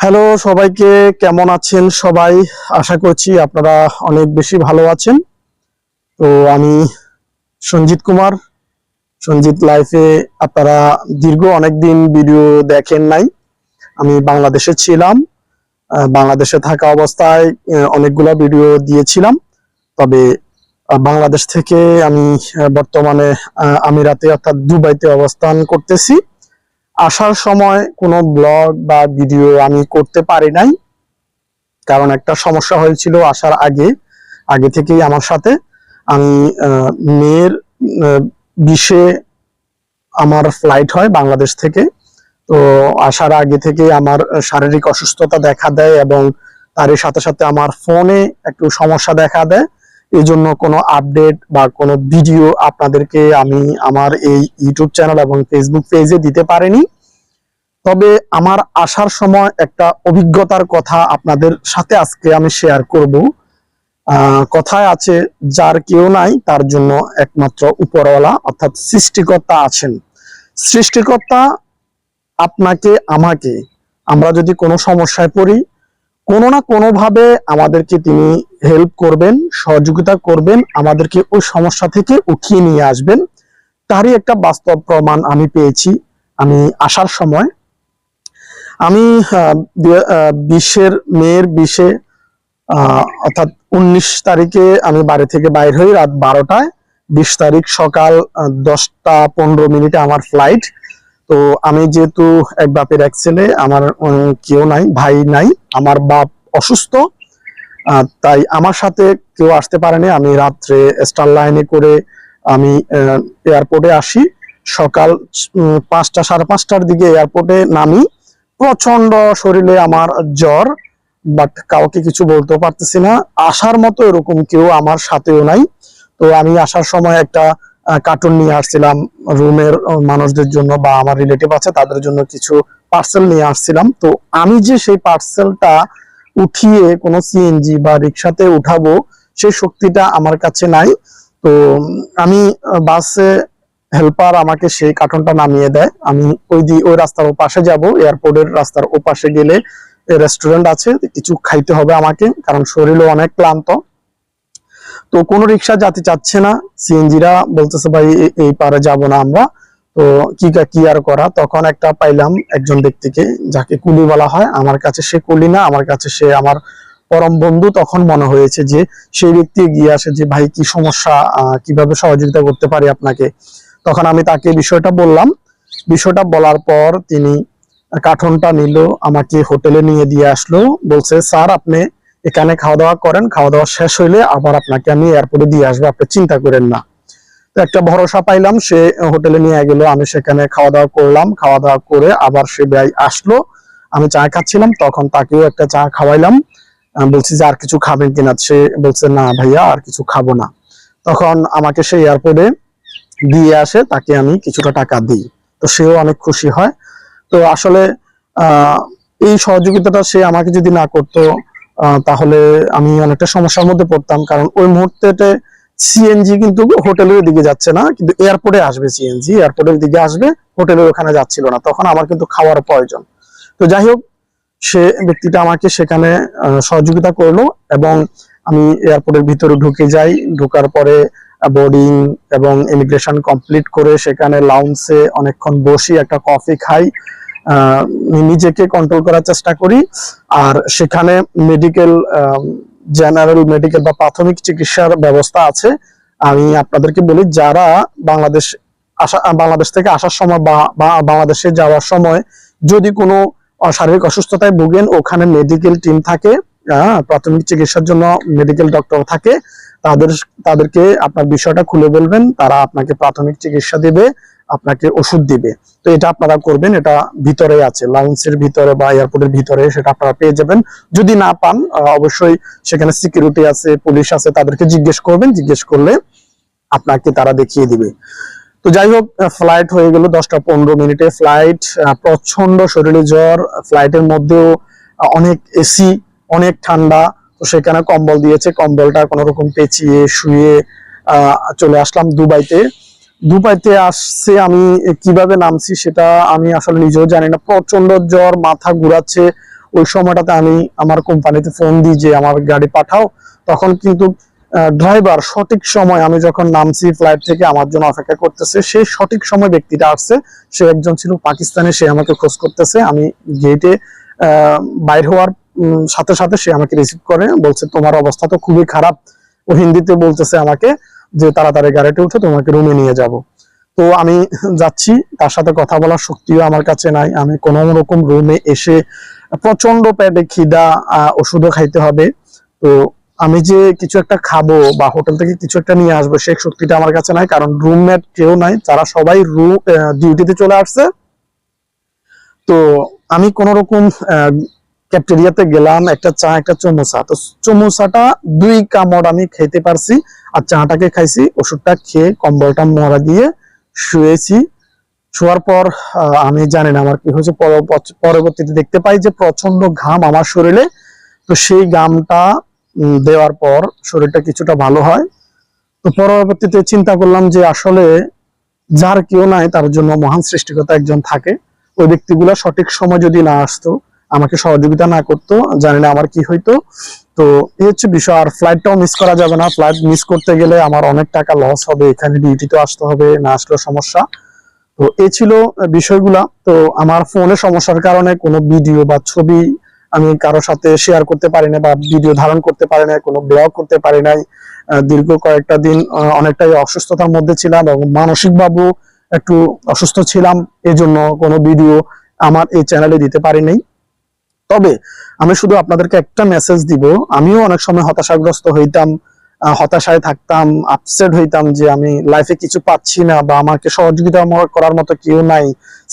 Hello, সবাইকে কেমন আছেন সবাই? আশা করছি আপনারা অনেক বেশি ভালো আছেন। তো আমি সঞ্জিত কুমার। সঞ্জিত লাইফে আপনারা দীর্ঘ অনেকদিন ভিডিও দেখেন নাই। আমি বাংলাদেশে ছিলাম। বাংলাদেশে থাকা অবস্থায় অনেকগুলা ভিডিও দিয়েছিলাম। তবে বাংলাদেশ থেকে আমি বর্তমানে আমিরাতে অর্থাৎ দুবাইতে অবস্থান করতেছি। আসার সময় কোনো ব্লগ বা ভিডিও আমি করতে পারি নাই, কারণ একটা সমস্যা হয়েছিল আসার আগে আগে থেকেই আমার সাথে। আমি মেয়ের বিশে আমার ফ্লাইট হয় বাংলাদেশ থেকে। তো আসার আগে থেকে আমার শারীরিক অসুস্থতা দেখা দেয় এবং তারই সাথে সাথে আমার ফোনে একটু সমস্যা দেখা দেয়। এই জন্য কোনো আপডেট বা কোনো ভিডিও আপনাদেরকে আমি আমার এই ইউটিউব চ্যানেল এবং ফেসবুক পেজে দিতে পারিনি। তবে আমার আসার সময় একটা অভিজ্ঞতার কথা আপনাদের সাথে আজকে আমি শেয়ার করব। কথায় আছে, যার কেউ নাই, তার জন্য একমাত্র উপরওয়ালা, অর্থাৎ সৃষ্টিকর্তা আছেন। সৃষ্টিকর্তা আপনাকে, আমাকে। আমরা যদি কোনো সমস্যায় পড়ি কোনো না কোনোভাবে আমাদেরকে তিনি হেল্প করবেন, সহযোগিতা করবেন, আমাদেরকে ওই সমস্যা থেকে উঠিয়ে নিয়ে আসবেন। তারই একটা বাস্তব প্রমাণ আমি পেয়েছি, আমি আসার সময়। আমি বিশের মেয়ের বিশে অর্থাৎ উনিশ তারিখে আমি বাড়ি থেকে বাইর হই রাত বারোটায়। বিশ তারিখ সকাল দশটা পনেরো মিনিটে আমার ফ্লাইট তো আমি যেহেতু এক বাপের এক ছেলে, আমার কেউ নাই, ভাই নাই, আমার বাপ অসুস্থ তাই আমার সাথে কেউ আসতে পারেনি আমি রাত্রে স্টার লাইনে করে আমি এয়ারপোর্টে আসি। সকাল পাঁচটা, সাড়ে পাঁচটার দিকে এয়ারপোর্টে নামি। প্রচণ্ড শরীরে আমার জ্বর, বাট কাউকে কিছু বলতেও পারতেছি না। আসার মতো এরকম কেউ আমার সাথেও নাই। তো আমি আসার সময় একটা কার্টুন নিয়ে আসছিলাম, রুমের মানুষদের জন্য বা আমার রিলেটিভ আছে, তাদের জন্য কিছু পার্সেল নিয়ে আসছিলাম। তো আমি যে সেই পার্সেলটা উঠিয়ে কোনো সিএনজি বা রিক্সাতে উঠাবো, সেই শক্তিটা আমার কাছে নাই। তো আমি বাসে হেল্পার আমাকে সেই কার্টনটা নামিয়ে দেয়। আমি ওই দি ওই রাস্তার ওপাশে যাব এয়ারপোর্টের রাস্তার ওপাশে গেলে রেস্টুরেন্ট আছে, কিছু খাইতে হবে আমাকে, কারণ শরীরও অনেক ক্লান্ত। তো কোনো রিক্সা যাতে চাচ্ছে না, সিএনজিরা বলতেছে, ভাই এই পারে যাব না আমরা। তো কি কা- আর করা? তখন একটা পাইলাম একজন ব্যক্তিকে, যাকে কুলি বলা হয়। আমার কাছে সে কুলি না, আমার কাছে সে আমার পরম বন্ধু। তখন মনে হয়েছে যে সেই ব্যক্তি গিয়ে আসে যে, ভাই, কি সমস্যা? কীভাবে সহযোগিতা করতে পারি আপনাকে? তখন আমি তাকে বিষয়টা বললাম। বিষয়টা বলার পর তিনি কাঠনটা নিল, আমাকে হোটেলে নিয়ে দিয়ে আসলো। বলছে, স্যার, আপনি এখানে খাওয়া দাওয়া করেন খাওয়া দাওয়া শেষ হইলে আবার আপনাকে আমি এয়ারপোর্টে দিয়ে আসব, আপনি চিন্তা করেন না। তো একটা ভরসা পাইলাম, সে হোটেলে নিয়ে গেল, আমি সেখানে খাওয়া দাওয়া করলাম খাওয়া দাওয়া করে আবার সে ভাই আসলো। আমি চা খাচ্ছিলাম, তখন তাকেও একটা চা খাওয়াইলাম। বলছি যে, আর কিছু খাবেন কিনা? সে বলছে, না ভাইয়া, আর কিছু খাব না। তখন আমাকে সে এয়ারপোর্টে দিয়ে আসে, তাকে আমি কিছুটা টাকা দিই। তো সেও অনেক খুশি হয়। তো আসলে এই সহযোগিতাটা সে আমাকে যদি না করতো তাহলে আমি অনেকটা সমস্যার মধ্যে পড়তাম, কারণ ওই মুহূর্তে সিএনজি কিন্তু হোটেলের দিকে যাচ্ছে না, কিন্তু এয়ারপোর্টে আসবে সিএনজি এয়ারপোর্টের দিকে আসবে হোটেলের ওখানে যাচ্ছিল না, তখন আমার কিন্তু খাওয়ার প্রয়োজন। তো যাই হোক, সে ব্যক্তিটা আমাকে সেখানে সহযোগিতা করল এবং আমি এয়ারপোর্টের ভিতরে ঢুকে যাই, ঢোকার পরে বোর্ডিং এবং ইমিগ্রেশন কমপ্লিট করে সেখানে লাউন্সে অনেকক্ষণ বসি একটা কফি খাই। নিজেকে কন্ট্রোল করার চেষ্টা করি। আর সেখানে মেডিকেল জেনারেল মেডিকেল বা প্রাথমিক চিকিৎসার ব্যবস্থা আছে। আমি আপনাদেরকে বলি, যারা বাংলাদেশ আসা, বাংলাদেশ থেকে আসার সময় বা বাংলাদেশে যাওয়ার সময় যদি কোনো শারীরিক অসুস্থতায় ভুগেন, ওখানে মেডিকেল টিম থাকে প্রাথমিক চিকিৎসার জন্য মেডিকেল ডক্টর থাকে, তাদের, তাদেরকে আপনার বিষয়টা খুলে বলবেন, তারা আপনাকে প্রাথমিক চিকিৎসা দেবে। আপনাকে ওষুধ দিবে। তো এটা আপনারা করবেন, এটা ভিতরে আছে লাউন্সের ভিতরে বা এয়ারপোর্টের ভিতরে সেটা আপনারা পেয়ে যাবেন। যদি না পান অবশ্যই সেখানে সিকিউরিটি আছে পুলিশ আছে, তাদেরকে জিজ্ঞেস করবেন, জিজ্ঞেস করলে আপনাকে তারা দেখিয়ে দিবে। তো যাই হোক ফ্লাইট হয়ে গেল দশটা পনেরো মিনিটে। ফ্লাইট প্রচণ্ড শরীরে জ্বর ফ্লাইটের মধ্যেও অনেক এসি অনেক ঠান্ডা। তো সেখানে কম্বল দিয়েছে, কম্বলটা কোনো রকম পেঁচিয়ে, শুয়ে চলে আসলাম দুবাইতে। দুবাইতে আসছে, আমি কীভাবে নামছি সেটা আমি আসলে নিজেও জানি না। প্রচণ্ড জ্বর, মাথা ঘুরাচ্ছে। ওই সময়টাতে আমি আমার কোম্পানিতে ফোন দিই যে, আমার গাড়ি পাঠাও। তখন কিন্তু ড্রাইভার সঠিক সময় আমি যখন নামছি ফ্লাইট থেকে, আমার জন্য অপেক্ষা করতেছে। সেই সঠিক সময় ব্যক্তিটা আসছে। সে একজন ছিল পাকিস্তানে, সে আমাকে খোঁজ করতেছে। আমি গেটে বাইর হওয়ার সাথে সাথে সে আমাকে রিসিভ করে। বলছে, তোমার অবস্থা তো খুবই খারাপ। ও হিন্দিতে বলতেছে আমাকে যে তাড়াতাড়ি গাড়িতে উঠে তোমাকে রুমে নিয়ে যাব। তো আমি যাচ্ছি, তার সাথে কথা বলার শক্তিও আমার কাছে নাই। আমি কোন রকম রুমে এসে প্রচণ্ড পেটে খিদা ওষুধও খাইতে হবে। তো আমি যে কিছু একটা খাব বা হোটেল থেকে কিছু একটা নিয়ে আসব, সেই শক্তিটা আমার কাছে নাই। কারণ রুমমেট কেউ নাই, তারা সবাই রুম ডিউটিতে চলে আসছে। তো আমি কোন রকম ক্যাপ্টেরিয়াতে গেলাম, একটা চা, একটা চমোসা তো চমোসাটা দুই কামড় আমি খেতে পারছি আর চাটাকে খাইছি, ওষুধটা খেয়ে কম্বলটা মরা দিয়ে শুয়েছি। শোয়ার পর আমি জানি না আমার কি হয়েছে পরবর্তীতে দেখতে পাই যে প্রচণ্ড ঘাম আমার শরীরে। তো সেই ঘামটা দেওয়ার পর শরীরটা কিছুটা ভালো হয়। তো পরবর্তীতে চিন্তা করলাম যে আসলে যার কেউ নাই, তার জন্য মহান সৃষ্টিকতা একজন থাকে। ওই ব্যক্তিগুলো সঠিক সময় যদি না আসতো আমাকে সহযোগিতা না করতো জানি না আমার কি হইতো। তো এই হচ্ছে বিষয়, আর ফ্লাইটটাও মিস করা যাবে না। ফ্লাইট মিস করতে গেলে আমার অনেক টাকা লস হবে, এখানে ডিউটিতে আসতে হবে, না আসলেও সমস্যা। তো এই ছিল বিষয়গুলা। তো আমার ফোনে সমস্যার কারণে কোনো ভিডিও বা ছবি আমি কারোর সাথে শেয়ার করতে পারি না বা ভিডিও ধারণ করতে পারি না কোনো ব্লগ করতে পারি নাই। দীর্ঘ কয়েকটা দিন অনেকটাই অসুস্থতার মধ্যে ছিলাম এবং মানসিক ভাবেও একটু অসুস্থ ছিলাম। এই জন্য কোনো ভিডিও আমার এই চ্যানেলে দিতে পারি নাই। তবে আমি শুধু আপনাদেরকে একটা মেসেজ দিব। আমিও অনেক সময় হতাশাগ্রস্ত হইতাম হতাশায় থাকতাম আপসেট হইতাম যে আমি লাইফে কিছু পাচ্ছি না বা আমাকে সহযোগিতা করার মতো কেউ নাই,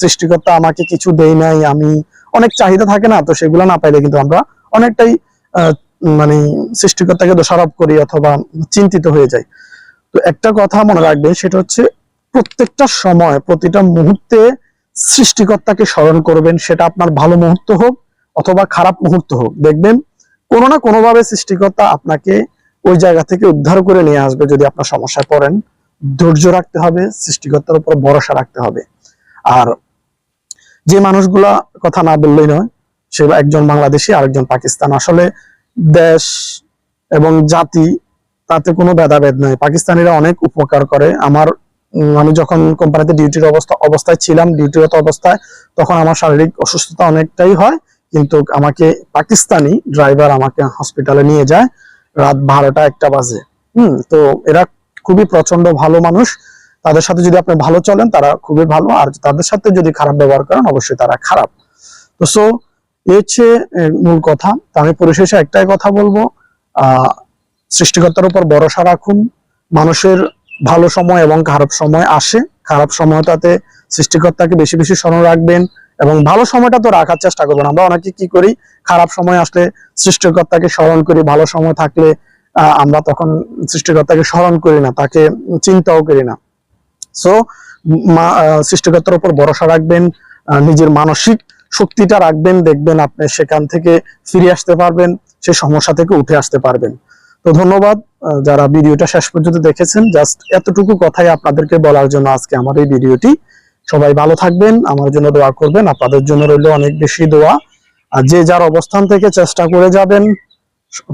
সৃষ্টিকর্তা আমাকে কিছু দেই নাই, আমি অনেক চাহিদা থাকে না, তো সেগুলো না পাইলে কিন্তু আমরা অনেকটাই মানে সৃষ্টিকর্তাকে দোষারোপ করি অথবা চিন্তিত হয়ে যাই। তো একটা কথা মনে রাখবেন, সেটা হচ্ছে প্রত্যেকটা সময়, প্রতিটা মুহূর্তে সৃষ্টিকর্তাকে স্মরণ করবেন, সেটা আপনার ভালো মুহূর্ত হোক অথবা খারাপ মুহূর্ত হোক, দেখবেন কোনো না কোনোভাবে সৃষ্টিকর্তা আপনাকে ওই জায়গা থেকে উদ্ধার করে নিয়ে আসবে যদি আপনার সমস্যায় পড়েন। ধৈর্য রাখতে হবে, সৃষ্টিকর্তার উপর ভরসা রাখতে হবে। আর যে মানুষগুলা কথা না বললেই নয়, সে একজন বাংলাদেশি, আরেকজন পাকিস্তান। আসলে দেশ এবং জাতি, তাতে কোনো ভেদাভেদ নয় পাকিস্তানিরা অনেক উপকার করে। আমার আমি যখন কোম্পানিতে ডিউটির অবস্থা, অবস্থায় ছিলাম ডিউটিরত অবস্থায়, তখন আমার শারীরিক অসুস্থতা অনেকটাই হয়। কিন্তু আমাকে পাকিস্তানি ড্রাইভার আমাকে হসপিটালে নিয়ে যায়। রাত বারোটা একটা বাজে। হুম, তো এরা খুবই প্রচণ্ড ভালো মানুষ। তাদের সাথে যদি আপনি ভালো চলেন, তারা খুবই ভালো। আর তাদের সাথে যদি খারাপ ব্যবহার করেন, অবশ্যই তারা খারাপ। তো সো এই হচ্ছে মূল কথা। তো আমি পরিশেষে একটাই কথা বলব। আহ সৃষ্টিকর্তার উপর ভরসা রাখুন। মানুষের ভালো সময় এবং খারাপ সময় আসে। খারাপ সময়টাতে সৃষ্টিকর্তাকে বেশি বেশি স্মরণ রাখবেন। এবং ভালো সময়টা তো রাখার চেষ্টা করবেন আমরা অনেকে কি করি, খারাপ সময় আসলে সৃষ্টিকর্তাকে স্মরণ করি, ভালো সময় থাকলে আমরা তখন সৃষ্টিকর্তাকে স্মরণ করি না, তাকে চিন্তাও করি না। সো সৃষ্টিকর্তার উপর ভরসা রাখবেন নিজের মানসিক শক্তিটা রাখবেন, দেখবেন আপনি সেখান থেকে ফিরে আসতে পারবেন সেই সমস্যা থেকে উঠে আসতে পারবেন। তো ধন্যবাদ যারা ভিডিওটা শেষ পর্যন্ত দেখেছেন, জাস্ট এতটুকু কথাই আপনাদেরকে বলার জন্য আজকে আমার এই ভিডিওটি। সবাই ভালো থাকবেন, আমার জন্য দোয়া করবেন, আপনাদের জন্য রইল অনেক বেশি দোয়া। আর যে যার অবস্থান থেকে চেষ্টা করে যাবেন,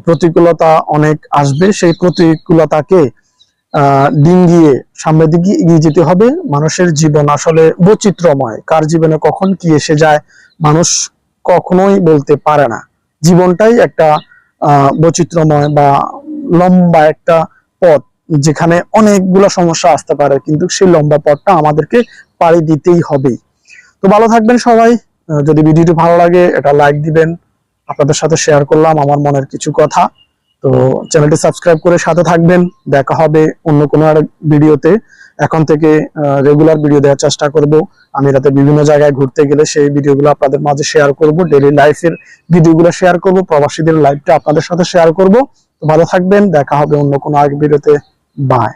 প্রতিকূলতা অনেক আসবে, সেই প্রতিকূলতাকে, আহ ডিঙ্গিয়ে সামনের দিকে এগিয়ে যেতে হবে। মানুষের জীবন আসলে বৈচিত্র্যময়, কার জীবনে কখন কি এসে যায়, মানুষ কখনোই বলতে পারে না। জীবনটাই একটা বৈচিত্র্যময় বা লম্বা একটা পথ, যেখানে অনেকগুলো সমস্যা আসতে পারে, কিন্তু সেই লম্বা পথটা আমাদেরকে পাড়ি দিতেই হবেই তো ভালো থাকবেন সবাই। যদি ভিডিওটি ভালো লাগে, এটা লাইক দিবেন। আপনাদের সাথে শেয়ার করলাম আমার মনের কিছু কথা। তো চ্যানেলটি সাবস্ক্রাইব করে সাথে থাকবেন। দেখা হবে অন্য কোনো আর ভিডিওতে। এখন থেকে রেগুলার ভিডিও দেওয়ার চেষ্টা করব। আমি রাতে বিভিন্ন জায়গায় ঘুরতে গেলে সেই ভিডিওগুলো আপনাদের মাঝে শেয়ার করব। ডেইলি লাইফের ভিডিওগুলো শেয়ার করব। প্রবাসীদের লাইফটা আপনাদের সাথে শেয়ার করব। তো ভালো থাকবেন। দেখা হবে অন্য কোনো আরেক ভিডিওতে। বাই